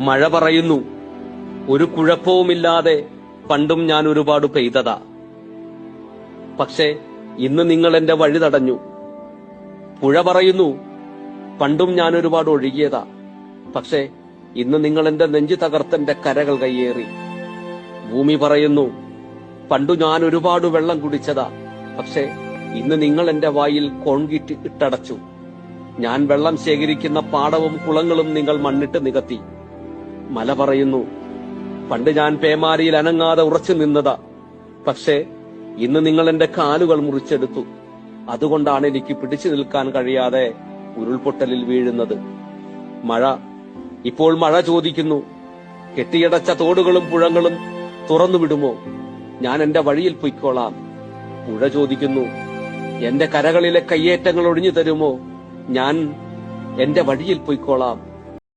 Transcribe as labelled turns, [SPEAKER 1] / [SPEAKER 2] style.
[SPEAKER 1] മഴ പറയുന്നു. ഒരു കുഴപ്പവുമില്ലാതെ പണ്ടും ഞാൻ ഒരുപാട് പെയ്തതാ. പക്ഷേ ഇന്ന് നിങ്ങൾ എന്റെ വഴി തടഞ്ഞു. പുഴ പറയുന്നു പണ്ടും ഞാൻ ഒരുപാട് ഒഴുകിയതാ. പക്ഷേ ഇന്ന് നിങ്ങൾ എന്റെ നെഞ്ചു തകർത്തന്റെ കരകൾ കയ്യേറി. ഭൂമി പറയുന്നു പണ്ടു ഞാൻ ഒരുപാട് വെള്ളം കുടിച്ചതാ. പക്ഷേ ഇന്ന് നിങ്ങൾ എന്റെ വായിൽ കോൺക്രീറ്റ് ഇട്ടടച്ചു. ഞാൻ വെള്ളം ശേഖരിക്കുന്ന പാടവും കുളങ്ങളും നിങ്ങൾ മണ്ണിട്ട് നികത്തി. മല പറയുന്നു. പണ്ട് ഞാൻ പേമാരിയിൽ അനങ്ങാതെ ഉറച്ചു നിന്നതാ. പക്ഷേ ഇന്ന് നിങ്ങൾ എന്റെ കാലുകൾ മുറിച്ചെടുത്തു. അതുകൊണ്ടാണ് എനിക്ക് പിടിച്ചു നിൽക്കാൻ കഴിയാതെ ഉരുൾപൊട്ടലിൽ വീഴുന്നത്. മഴ. ഇപ്പോൾ മഴ ചോദിക്കുന്നു. കെട്ടിയടച്ച തോടുകളും പുഴകളും തുറന്നു വിടുമോ ഞാൻ എന്റെ വഴിയിൽ പൊയ്ക്കോളാം. പുഴ ചോദിക്കുന്നു. എന്റെ കരകളിലെ കയ്യേറ്റങ്ങൾ ഒഴിഞ്ഞു തരുമോ? ഞാൻ എന്റെ വഴിയിൽ പൊയ്ക്കോളാം.